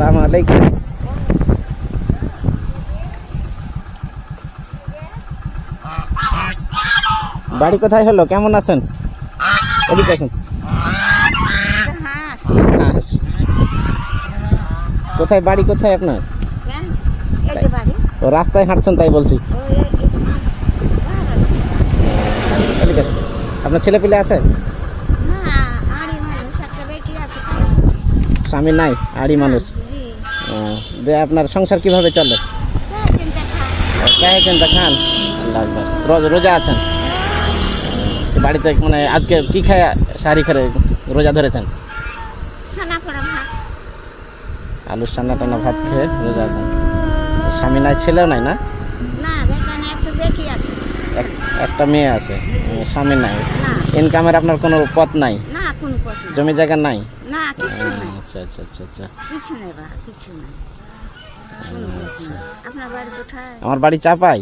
আসসালামু বাড়ি কোথায় হলো? কেমন আছেন? কোথায় বাড়ি, কোথায় আপনার? ও, রাস্তায় হাঁটছেন তাই বলছি। আপনার ছেলে পেলে আছে? স্বামী নাই, আড়ি মানুষ। ও, দিয়ে আপনার সংসার কীভাবে চলে? খান। রোজ রোজা আছেন? বাড়িতে মানে আজকে কি খায় শাড়ি করে রোজা ধরেছেন? আলুর সান্না টান্না ভাত খেয়ে রোজা আছেন। স্বামী নাই ছেলেও নাই না? এক- একটা মেয়ে আছে স্বামী নাই। ইনকামের আপনার কোনো পথ নাই? জমি জায়গা নাই? না নাই। আচ্ছা আচ্ছা আচ্ছা আচ্ছা। কিছু নেই বা কিছু নাই। আপনার বাড়ি কোথায়? আমার বাড়ি চাপাই।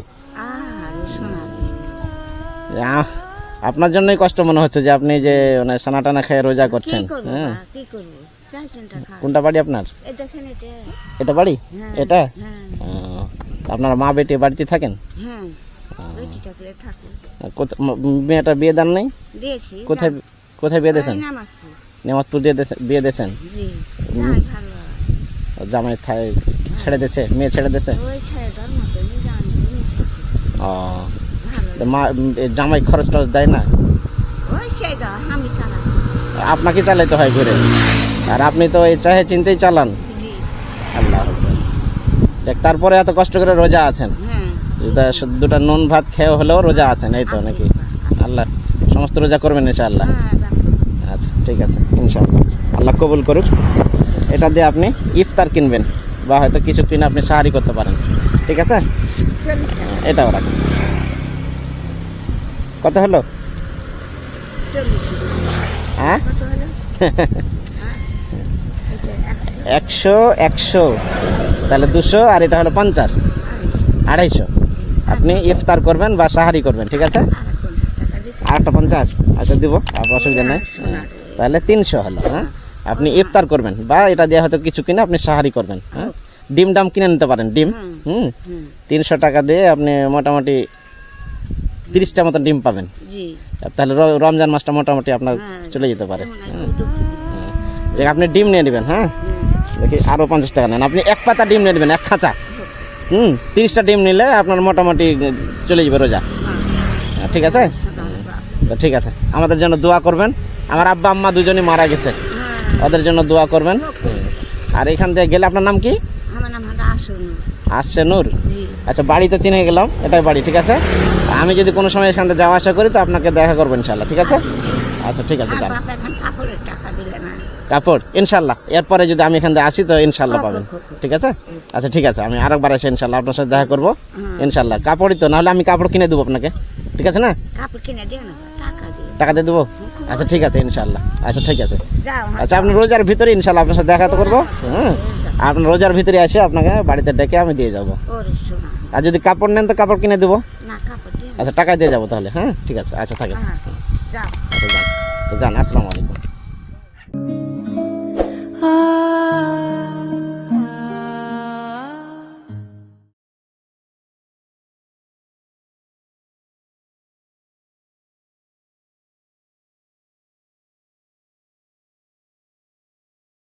আপনার জন্যই কষ্ট মনে হচ্ছে যে আপনি যে মানে সানা টানা খেয়ে রোজা করছেন হ্যাঁ? কি করব? চাল চিন্তা খা কোনটা বাড়ি আপনার? এটা এটা বাড়ি? হ্যাঁ এটা? হ্যাঁ। আপনার মা বেটি বাড়িতে থাকেন? হ্যাঁ মেয়েটা বিয়ে দেন নাই? কোথায় কোথায় বিয়ে দিয়েছেন? নেমাজপুর দিয়ে বিয়ে দিয়েছেন? ভালো। জামাই থাই ছেড়ে দিয়েছে মেয়ে ছেড়ে দিয়েছে? ও। মা জামাই খরচ টরচ দেয় না? আপনাকে চালাইতে হয় ঘুরে? আর আপনি তো এই চাহে চিনতেই চালান। আল্লাহ। দেখ তারপরে এত কষ্ট করে রোজা আছেন। হ্যাঁ। দুটা নুন ভাত খেয়ে হলেও রোজা আছেন এই তো নাকি? আল্লাহ সমস্ত রোজা করবেন ইনশাআল্লাহ। হ্যাঁ ঠিক আছে, ইনশাআল্লাহ। আল্লাহ কবুল করুক। এটা দিয়ে আপনি ইফতার কিনবেন বা হয়তো কিছু কিনে আপনি সাহারি করতে পারেন। ঠিক আছে? এটাও রাখুন। কত হলো? হ্যাঁ? একশো একশো। তাহলে দুশো আর এটা হলো পঞ্চাশ। আড়াইশো। আপনি ইফতার করবেন বা সাহারি করবেন, ঠিক আছে? আটটা পঞ্চাশ। আচ্ছা দিব। আপনার অসুবিধা নেই। তাহলে তিনশো হলো হ্যাঁ? আপনি ইফতার করবেন বা এটা দিয়ে হয়তো কিছু কিনে আপনি সাহারি করবেন হ্যাঁ? ডিম ডাম কিনে নিতে পারেন ডিম হুম। তিনশো টাকা দিয়ে আপনি মোটামুটি তিরিশটা মতো ডিম পাবেন। তাহলে রমজান মাসটা মোটামুটি আপনার হ্যাঁ। চলে যেতে পারে হ্যাঁ। যে আপনি ডিম নিয়ে নেবেন হ্যাঁ? দেখি আরও পঞ্চাশ টাকা নেন। আপনি এক পাতা ডিম নিয়ে নেবেন এক খাঁচা। হুম তিরিশটা ডিম নিলে আপনার মোটামুটি চলে যাবে রোজা। হ্যাঁ, ঠিক আছে? তো ঠিক আছে। আমাদের জন্য দোয়া করবেন। আমার আব্বা আম্মা দুজনই মারা গেছে। হ্যাঁ। ওদের জন্য দোয়া করবেন। আর এখান থেকে গেলে আপনার নাম কি? আসছে নূর আচ্ছা বাড়ি তো চিনে গেলাম এটাই বাড়ি ঠিক আছে? আমি যদি কোনো সময় এখান থেকে যাওয়া আসা করি তো আপনাকে দেখা করব ইনশাল্লাহ ঠিক আছে? আচ্ছা ঠিক আছে কাপড় ইনশাল্লাহ এরপরে যদি আমি এখান থেকে আসি তো ইনশাল্লাহ পাবেন। ঠিক আছে? আচ্ছা ঠিক আছে আমি আরেকবার এসে ইনশাল্লাহ আপনার সাথে দেখা করব। ইনশাল্লাহ কাপড়ই তো নাহলে আমি কাপড় কিনে দেবো আপনাকে ঠিক আছে না? কাপড় কিনে টাকা দিয়ে। টাকা দিয়ে দেবো? আচ্ছা ঠিক আছে ইনশাল্লাহ আচ্ছা ঠিক আছে। আচ্ছা আপনি রোজার ভিতরে ইনশাল্লাহ আপনার সাথে দেখা তো করব হ্যাঁ আপনি রোজার ভিতরে এসে আপনাকে বাড়িতে ডেকে আমি দিয়ে যাব। আর যদি কাপড় নেন তো কাপড় কিনে দেবো। আচ্ছা টাকা দিয়ে যাব তাহলে হ্যাঁ ঠিক আছে আচ্ছা থাকে হ্যাঁ যাও। আচ্ছা যান। তো যান আসসালামু আলাইকুম।